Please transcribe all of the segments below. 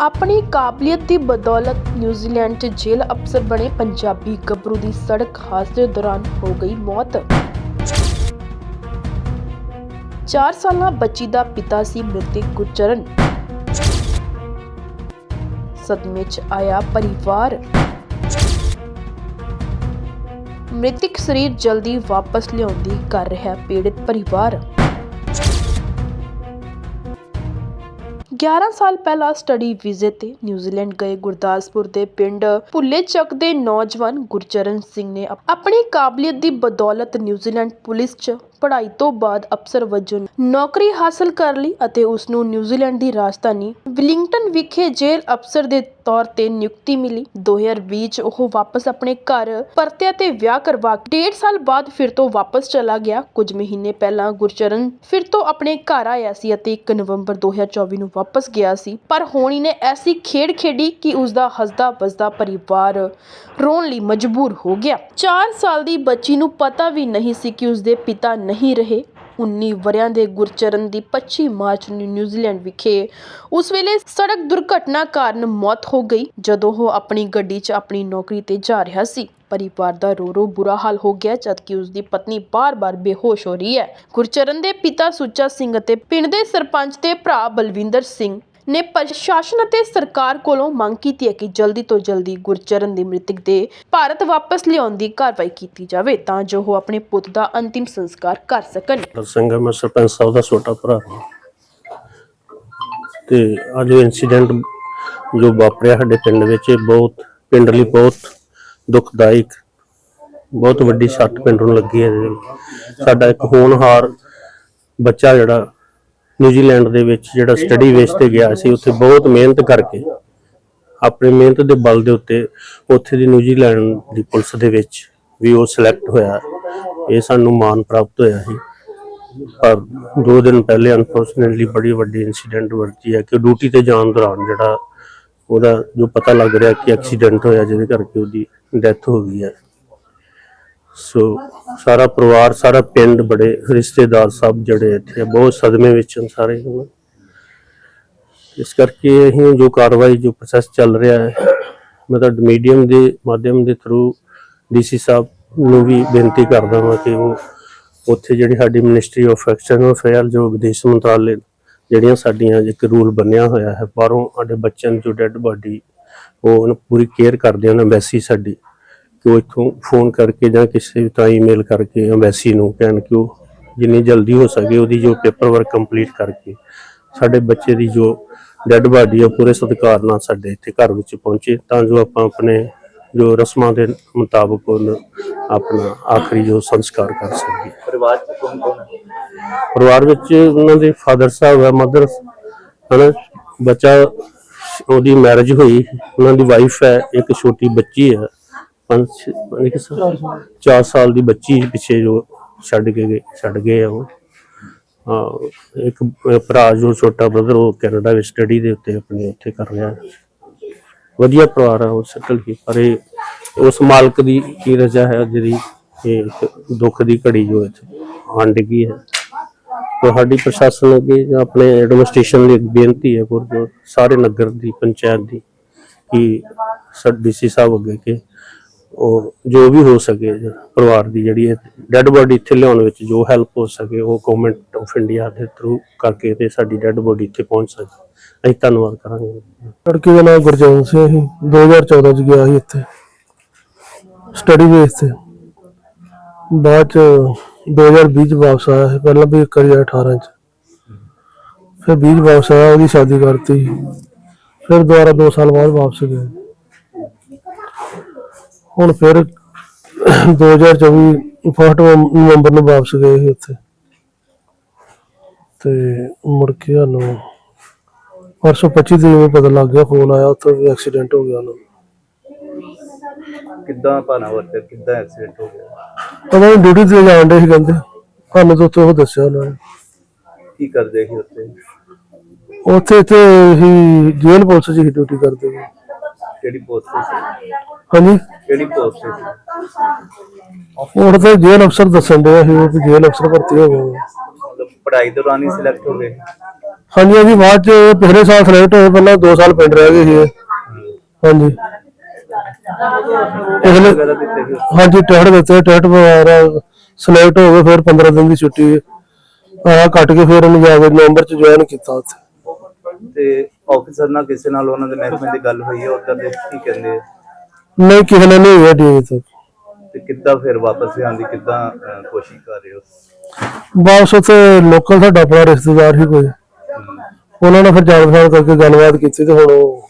ਆਪਣੀ ਕਾਬਲੀਅਤ ਦੀ ਬਦੌਲਤ ਨਿਊਜ਼ੀਲੈਂਡ 'ਚ ਜੇਲ੍ਹ ਅਫਸਰ ਬਣੇ ਪੰਜਾਬੀ ਗੱਭਰੂ ਦੀ ਸੜਕ ਹਾਦਸੇ ਦੌਰਾਨ ਹੋ ਗਈ ਮੌਤ। 4 ਸਾਲਾਂ ਬੱਚੀ ਦਾ ਪਿਤਾ ਸੀ ਮ੍ਰਿਤਕ ਗੁਰਚਰਨ। ਸਦਮੇ 'ਚ ਆਇਆ ਪਰਿਵਾਰ। ਮ੍ਰਿਤਕ ਸਰੀਰ ਜਲਦੀ ਵਾਪਸ ਲਿਆਉਣ ਦੀ ਕਰ ਰਿਹਾ ਪੀੜਿਤ ਪਰਿਵਾਰ। 11 ਸਾਲ ਪਹਿਲਾਂ ਸਟੱਡੀ ਵੀਜ਼ੇ ਤੇ ਨਿਊਜ਼ੀਲੈਂਡ ਗਏ। ਗੁਰਦਾਸਪੁਰ ਦੇ ਪਿੰਡ ਭੁੱਲੇ ਚੱਕ ਦੇ ਨੌਜਵਾਨ ਗੁਰਚਰਨ ਸਿੰਘ ਨੇ ਆਪਣੀ ਕਾਬਲੀਅਤ ਦੀ ਬਦੌਲਤ ਨਿਊਜ਼ੀਲੈਂਡ ਪੁਲਿਸ 'ਚ ਪੜ੍ਹਾਈ ਤੋਂ ਬਾਅਦ ਅਫਸਰ ਵਜੋਂ ਨੌਕਰੀ ਹਾਸਲ ਕਰ ਲਈ ਅਤੇ ਉਸ ਨੂੰ ਨਿਊਜ਼ੀਲੈਂਡ ਦੀ ਰਾਜਧਾਨੀ ਵਿਲਿੰਗਟਨ ਵਿਖੇ ਜੇਲ੍ਹ ਅਫਸਰ ਦੇ ਤੌਰ ਤੇ ਨਿਯੁਕਤੀ ਮਿਲੀ। 2020 ਚ ਉਹ ਵਾਪਸ ਆਪਣੇ ਘਰ ਪਰਤਿਆ ਤੇ ਵਿਆਹ ਕਰਵਾ ਕੇ ਡੇਢ ਸਾਲ ਬਾਅਦ ਫਿਰ ਤੋਂ ਵਾਪਸ ਚਲਾ ਗਿਆ। ਕੁਝ ਮਹੀਨੇ ਪਹਿਲਾਂ ਗੁਰਚਰਨ ਫਿਰ ਤੋਂ ਆਪਣੇ ਘਰ ਆਇਆ ਸੀ ਅਤੇ 1 ਨਵੰਬਰ 2024 ਨੂੰ ਵਾਪਸ ਗਿਆ ਸੀ। ਪਰ ਹੋਣੀ ਨੇ ਐਸੀ ਖੇਡ ਖੇਡੀ ਕਿ ਉਸ ਦਾ ਹੱਸਦਾ ਵੱਸਦਾ ਪਰਿਵਾਰ ਰੋਣ ਲਈ ਮਜਬੂਰ ਹੋ ਗਿਆ। 4 ਸਾਲ ਦੀ ਬੱਚੀ ਨੂੰ ਪਤਾ ਵੀ ਨਹੀਂ ਸੀ ਕਿ ਉਸ ਦੇ ਪਿਤਾ ਨਹੀਂ ਰਹੇ। 19 ਵਰਿਆਂ ਦੇ ਗੁਰਚਰਨ ਦੀ 25 ਮਾਰਚ ਨੂੰ ਨਿਊਜ਼ੀਲੈਂਡ ਵਿਖੇ ਉਸ ਵੇਲੇ ਸੜਕ ਦੁਰਘਟਨਾ ਕਾਰਨ ਮੌਤ ਹੋ ਗਈ, ਜਦੋਂ ਉਹ ਆਪਣੀ ਗੱਡੀ 'ਚ ਆਪਣੀ ਨੌਕਰੀ ਤੇ ਜਾ ਰਿਹਾ ਸੀ। ਪਰਿਵਾਰ ਦਾ ਰੋ ਰੋ ਬੁਰਾ ਹਾਲ ਹੋ ਗਿਆ, ਜਦਕਿ ਉਸ ਦੀ ਪਤਨੀ ਬਾਰ-ਬਾਰ ਬੇਹੋਸ਼ ਹੋ ਰਹੀ ਹੈ। ਗੁਰਚਰਨ ਦੇ ਪਿਤਾ ਸੁੱਚਾ ਸਿੰਘ ਅਤੇ ਪਿੰਡ ਦੇ ਸਰਪੰਚ ਤੇ ਭਰਾ ਬਲਵਿੰਦਰ ਸਿੰਘ ਨੇ ਪ੍ਰਸ਼ਾਸਨ ਅਤੇ ਸਰਕਾਰ ਕੋਲੋਂ ਮੰਗ ਕੀਤੀ ਹੈ ਕਿ ਜਲਦੀ ਤੋਂ ਜਲਦੀ ਗੁਰਚਰਨ ਦੇ ਮ੍ਰਿਤਕ ਦੇ ਭਾਰਤ ਵਾਪਸ ਲਿਆਉਣ ਦੀ ਕਾਰਵਾਈ ਕੀਤੀ ਜਾਵੇ ਤਾਂ ਜੋ ਉਹ ਆਪਣੇ ਪੁੱਤ ਦਾ ਅੰਤਿਮ ਸੰਸਕਾਰ ਕਰ ਸਕਣ ਸਿੰਘ ਮੈਂ ਸਰਪੰਚ ਸਾਹਿਬ ਦਾ ਛੋਟਾ ਭਰਾ ਹਾਂ। ਤੇ ਅੱਜ ਇਨਸੀਡੈਂਟ ਜੋ ਵਾਪਰਿਆ ਸਾਡੇ ਪਿੰਡ ਵਿੱਚ, ਇਹ ਬਹੁਤ, ਪਿੰਡ ਲਈ ਬਹੁਤ ਦੁਖਦਾਇਕ, ਬਹੁਤ ਵੱਡੀ ਸੱਟ ਪਿੰਡ ਨੂੰ ਲੱਗੀ ਹੈ ਇਹਦੇ ਵਿੱਚ। ਸਾਡਾ ਇੱਕ ਹੋਣਹਾਰ ਬੱਚਾ ਜਿਹੜਾ ਨਿਊਜ਼ੀਲੈਂਡ ਦੇ ਵਿੱਚ ਜਿਹੜਾ ਸਟੱਡੀ ਬੇਸ ਤੇ ਗਿਆ ਸੀ ਉੱਥੇ ਬਹੁਤ ਮਿਹਨਤ ਕਰਕੇ। ਆਪਣੀ ਮਿਹਨਤ ਦੇ ਬਲ ਦੇ ਉੱਤੇ ਉੱਥੇ ਦੀ ਨਿਊਜ਼ੀਲੈਂਡ ਦੀ ਪੁਲਿਸ ਦੇ ਵਿੱਚ ਵੀ ਉਹ ਸਿਲੈਕਟ ਹੋਇਆ। ਇਹ ਸਾਨੂੰ ਮਾਣ ਪ੍ਰਾਪਤ ਹੋਇਆ ਸੀ। ਪਰ ਦੋ ਦਿਨ ਪਹਿਲੇ ਅਨਫੋਰਚੂਨੇਟਲੀ ਬੜੀ ਵੱਡੀ ਇਨਸੀਡੈਂਟ ਵਰਤੀ ਹੈ ਕਿ ਡਿਊਟੀ ਤੇ ਜਾਣ ਦੌਰਾਨ ਜਿਹੜਾ ਉਹਦਾ ਜੋ ਪਤਾ ਲੱਗ ਰਿਹਾ ਕਿ ਐਕਸੀਡੈਂਟ ਹੋਇਆ ਜਿਹਦੇ ਕਰਕੇ ਉਹਦੀ ਡੈਥ ਹੋ ਗਈ ਹੈ। ਸੋ ਸਾਰਾ ਪਰਿਵਾਰ ਸਾਰਾ ਪਿੰਡ ਬੜੇ ਰਿਸ਼ਤੇਦਾਰ ਸਭ ਜਿਹੜੇ ਇੱਥੇ ਆ, ਬਹੁਤ ਸਦਮੇ ਵਿੱਚ ਹਨ ਸਾਰੇ ਹੁਣ ਇਸ ਕਰਕੇ ਅਸੀਂ ਜੋ ਕਾਰਵਾਈ ਜੋ ਪ੍ਰੋਸੈਸ ਚੱਲ ਰਿਹਾ ਹੈ ਮੈਂ ਤਾਂ ਮੀਡੀਅਮ ਦੇ ਮਾਧਿਅਮ ਦੇ ਥਰੂ ਡੀਸੀ ਸਾਹਿਬ ਨੂੰ ਵੀ ਬੇਨਤੀ ਕਰਦਾ ਹਾਂ ਕਿ ਉਹ ਉੱਥੇ ਜਿਹੜੀ ਸਾਡੀ ਮਿਨਿਸਟਰੀ ਆਫ ਐਕਸਟਰਨਲ ਅਫੇਅਰ ਜੋ ਵਿਦੇਸ਼ ਮੰਤਰਾਲੇ ਜਿਹੜੀਆਂ ਸਾਡੀਆਂ ਇੱਕ ਰੂਲ ਬਣਿਆ ਹੋਇਆ ਹੈ ਬਾਹਰੋਂ ਸਾਡੇ ਬੱਚਿਆਂ ਦੀ ਜੋ ਡੈੱਡ ਬਾਡੀ ਉਹ ਉਹਨੂੰ ਪੂਰੀ ਕੇਅਰ ਕਰਦੇ ਹਨ ਐਮਬੈਸੀ ਸਾਡੀ। ਕਿ ਉਹ ਇੱਥੋਂ ਫੋਨ ਕਰਕੇ ਜਾਂ ਕਿਸੇ ਵੀ ਤਰ੍ਹਾਂ ਈਮੇਲ ਕਰਕੇ ਐਮਬੈਸੀ ਨੂੰ ਕਹਿਣ ਕਿ ਉਹ ਜਿੰਨੀ ਜਲਦੀ ਹੋ ਸਕੇ ਉਹਦੀ ਜੋ ਪੇਪਰ ਵਰਕ ਕੰਪਲੀਟ ਕਰਕੇ ਸਾਡੇ ਬੱਚੇ ਦੀ ਜੋ ਡੈੱਡ ਬਾਡੀ ਹੈ ਪੂਰੇ ਸਤਿਕਾਰ ਨਾਲ ਸਾਡੇ ਇੱਥੇ ਘਰ ਵਿੱਚ ਪਹੁੰਚੇ ਤਾਂ ਜੋ ਆਪਾਂ ਆਪਣੇ ਜੋ ਰਸਮਾਂ ਦੇ ਮੁਤਾਬਕ ਉਹਨੂੰ ਆਪਣਾ ਆਖਰੀ ਜੋ ਸੰਸਕਾਰ ਕਰ ਸਕੀਏ। ਪਰਿਵਾਰ ਚ ਕੌਣ ਕੌਣ ਹੈ? ਪਰਿਵਾਰ ਵਿੱਚ ਉਹਨਾਂ ਦੇ ਫਾਦਰ ਸਾਹਿਬ ਹੈ ਮਦਰ ਹਨਾ ਬੱਚਾ ਉਹਦੀ ਮੈਰਿਜ ਹੋਈ ਉਹਨਾਂ ਦੀ ਵਾਈਫ ਹੈ ਇੱਕ ਛੋਟੀ ਬੱਚੀ ਹੈ। ਪੰਜ ਪੰਜ ਕਿ ਸਾਲ। 4 ਸਾਲ। ਦੀ ਬੱਚੀ ਪਿੱਛੇ ਜੋ ਛੱਡ ਕੇ ਗਏ ਛੱਡ ਗਏ ਆ ਉਹ। ਹਾਂ ਇੱਕ ਭਰਾ ਜੋ ਛੋਟਾ ਬ੍ਰਦਰ ਉਹ ਕੈਨੇਡਾ ਵਿੱਚ ਸਟੱਡੀ ਦੇ ਉੱਤੇ ਆਪਣੀ ਉੱਥੇ ਕਰ ਰਿਹਾ। ਵਧੀਆ ਪਰਿਵਾਰ ਹੈ ਉਹ ਸੈਟਲ ਹੀ ਪਰ ਇਹ ਉਸ ਮਾਲਕ ਦੀ ਕੀ ਰਜਾ ਹੈ ਜਿਹੜੀ ਇਹ ਦੁੱਖ ਦੀ ਘੜੀ ਜੋ ਇੱਥੇ ਆਣ ਡਿੱਗੀ ਹੈ। ਤੁਹਾਡੀ ਪ੍ਰਸ਼ਾਸਨ ਅੱਗੇ ਜਾਂ ਆਪਣੇ ਐਡਮਿਨਿਸਟ੍ਰੇਸ਼ਨ ਲਈ ਬੇਨਤੀ ਹੈ ਪੁਰ ਸਾਰੇ ਨਗਰ ਦੀ ਪੰਚਾਇਤ ਦੀ ਕਿ ਸਰ ਡੀਸੀ ਸਾਹਿਬ ਅੱਗੇ ਕਿ ਉਹ ਜੋ ਵੀ ਹੋ ਸਕੇ ਪਰਿਵਾਰ ਦੀ ਜਿਹੜੀ ਡੈੱਡ ਬੋਡੀ ਇੱਥੇ ਲਿਆਉਣ ਵਿੱਚ ਜੋ ਹੈਲਪ ਹੋ ਸਕੇ ਉਹ ਗਵਰਨਮੈਂਟ ਆਫ ਇੰਡੀਆ ਦੇ ਥਰੂ ਕਰਕੇ ਤੇ ਸਾਡੀ ਡੈੱਡ ਬੋਡੀ ਇੱਥੇ ਪਹੁੰਚ ਸਕੇ। ਅਸੀਂ ਧੰਨਵਾਦ ਕਰਾਂਗੇ। ਲੜਕੇ ਦਾ ਨਾਮ ਗੁਰਜਨ ਸਿੰਘ ਸੀ। 2014 ਚ ਗਿਆ ਸੀ ਇੱਥੇ। ਸਟੱਡੀ ਬੇਸ ਤੇ। ਬਾਅਦ ਚ 2020 ਚ ਵਾਪਸ ਆਇਆ ਸੀ। ਪਹਿਲਾਂ ਵੀ ਇੱਕ ਵਾਰੀ ਆਇਆ 18 ਚ। ਫਿਰ 20 ਚ ਵਾਪਸ ਆਇਆ, ਉਹਦੀ ਸ਼ਾਦੀ ਕਰਤੀ। ਫਿਰ ਦੁਬਾਰਾ 2 ਸਾਲ ਬਾਅਦ ਵਾਪਸ ਗਿਆ। ਹੁਣ ਫਿਰ 2024 ਫਸਟ ਨਵੰਬਰ ਨੂੰ ਵਾਪਸ ਗਏ ਸੀ ਉੱਥੇ। ਤੇ ਮੁੜ ਕੇ ਸਾਨੂੰ ਪਰਸੋਂ 25 ਤਰੀਕ ਨੂੰ ਪਤਾ ਲੱਗ ਗਿਆ ਫੋਨ ਆਇਆ ਉੱਥੇ ਵੀ ਐਕਸੀਡੈਂਟ ਹੋ ਗਿਆ ਉਹਨਾਂ ਦਾ ਕਿੱਦਾਂ ਭਾਣਾ ਵਰਤਿਆ ਕਿੱਦਾਂ ਐਕਸੀਡੈਂਟ ਹੋ ਗਿਆ? ਪਤਾ ਨਹੀਂ ਡਿਊਟੀ ਤੇ ਜਾਣ ਦੇ ਸੀ ਕਹਿੰਦੇ। ਸਾਨੂੰ ਤਾਂ ਉੱਥੇ ਉਹ ਦੱਸਿਆ ਉਹਨਾਂ ਨੇ। ਕੀ ਕਰਦੇ ਸੀ ਉੱਥੇ? ਉੱਥੇ ਤੇ ਹੀ ਜੇਲ੍ਹ ਪੁਲਿਸ ਹੀ ਡਿਊਟੀ ਕਰਦੇ ਸੀ। ਕਿਹੜੀ ਪੋਸਟ ਸੀ? ਹਾਂਜੀ? ਕਿਹੜੀ ਪੋਸਟ ਸੀ ਹੁਣ ਤਾਂ ਜੇਲ੍ਹ ਅਫਸਰ ਦੱਸਣ ਦੇ ਸੀ ਉਹ ਵੀ ਜੇਲ੍ਹ ਅਫਸਰ ਭਰਤੀ ਹੋ ਗਏ ਨੇ। ਮਤਲਬ ਪੜ੍ਹਾਈ ਦੌਰਾਨ ਹੀ ਸਿਲੈਕਟ ਹੋ ਗਏ ਹਾਂਜੀ ਹਾਂਜੀ ਬਾਅਦ ਚ ਪਿਛਲੇ ਸਾਲ ਸਿਲੈਕਟ ਹੋਏ ਪਹਿਲਾਂ 2 ਸਾਲ ਪਿੰਡ ਰਹਿ ਗਏ ਸੀ ਇਹ। ਹਾਂਜੀ ਪਿਛਲੇ ਵਗੈਰਾ ਦਿੱਤੇ ਸੀ ਹਾਂਜੀ ਟਿਕਟ ਦਿੱਤੇ ਟਿਕਟ ਵਗੈਰਾ ਸਿਲੈਕਟ ਹੋ ਗਏ ਫਿਰ 15 ਦਿਨ ਦੀ ਛੁੱਟੀ ਕੱਟ ਕੇ ਫਿਰ ਉਹਨੂੰ ਜਾ ਕੇ ਨਵੰਬਰ ਚ ਜੁਆਇਨ ਕੀਤਾ ਉੱਥੇ ਤੇ ਆਫੀਸਰ ਨਾਲ ਕਿਸੇ ਨਾਲ ਉਹਨਾਂ ਦੇ ਮਹਿਕਮੇ ਦੀ ਗੱਲ ਹੋਈ ਹੈ ਉਦੋਂ ਦੇ ਕੀ ਕਹਿੰਦੇ ਆ? ਨਹੀਂ ਕਿਸੇ ਨੇ ਨਹੀਂ ਹੋਇਆ ਡੀ ਤੱਕ। ਤੇ ਕਿੱਦਾਂ ਫਿਰ ਵਾਪਸ ਆਉਣ ਦੀ ਕਿੱਦਾਂ ਅਹ, ਕੋਸ਼ਿਸ਼ ਕਰ ਰਹੇ ਹੋ? ਬਸ ਉੱਥੇ ਲੋਕਲ ਸਾਡਾ ਆਪਣਾ ਰਿਸ਼ਤੇਦਾਰ ਹੀ ਕੋਈ। ਉਹਨਾਂ ਨੇ ਫਿਰ ਜਾਣ ਪਛਾਣ ਕਰਕੇ ਗੱਲਬਾਤ ਕੀਤੀ ਤੇ ਹੁਣ ਉਹ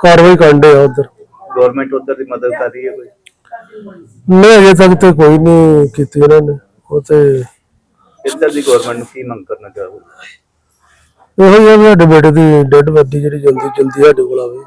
ਕਾਰਵਾਈ ਕਰਨ ਦੇ ਆ ਉਧਰ। ਗਵਰਨਮੈਂਟ ਉਧਰ ਦੀ ਮਦਦ ਕਰ ਰਹੀ ਹੈ ਕੋਈ? ਨਹੀਂ ਅਜੇ ਤੱਕ ਤੇ ਕੋਈ ਨਹੀਂ ਕੀਤੀ ਉਹਨਾਂ ਨੇ। ਉਹ ਤੇ ਇੱਧਰ ਦੀ ਗਵਰਨਮੈਂਟ ਨੂੰ ਕੀ ਮੰਗ ਕਰਨਾ ਚਾਹੋਗੇ? ਇਹੋ ਹੀ ਆ ਵੀ ਸਾਡੇ ਬੇਟੇ ਦੀ ਡੈਡ ਬਾਡੀ ਜਿਹੜੀ ਜਲਦੀ ਜਲਦੀ ਸਾਡੇ ਕੋਲ ਆਵੇ।